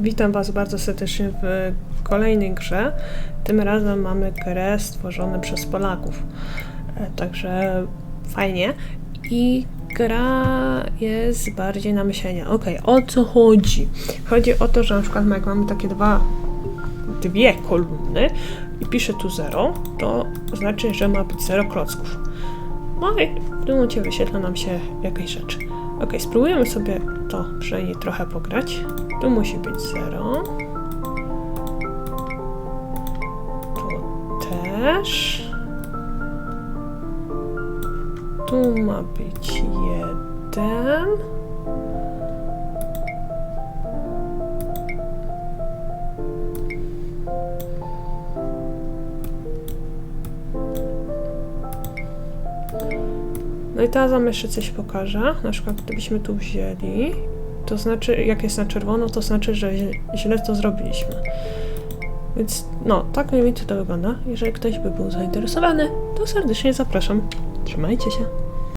Witam Was bardzo serdecznie w kolejnej grze. Tym razem mamy grę stworzoną przez Polaków. E, Także fajnie. I gra jest bardziej na myślenie. Ok, o co chodzi? Chodzi o to, że na przykład jak mamy takie dwa, dwie kolumny i pisze tu 0, to znaczy, że ma być 0 klocków. No i w tym momencie wyświetla nam się jakaś rzecz. Ok, spróbujemy sobie to przynajmniej trochę pograć. Tu musi być 0. Tu też. Tu ma być 1. No i teraz jeszcze coś pokażę. Na przykład gdybyśmy tu wzięli, to znaczy, jak jest na czerwono, to znaczy, że źle to zrobiliśmy. Więc no, tak mniej więcej to wygląda. Jeżeli ktoś by był zainteresowany, to serdecznie zapraszam. Trzymajcie się.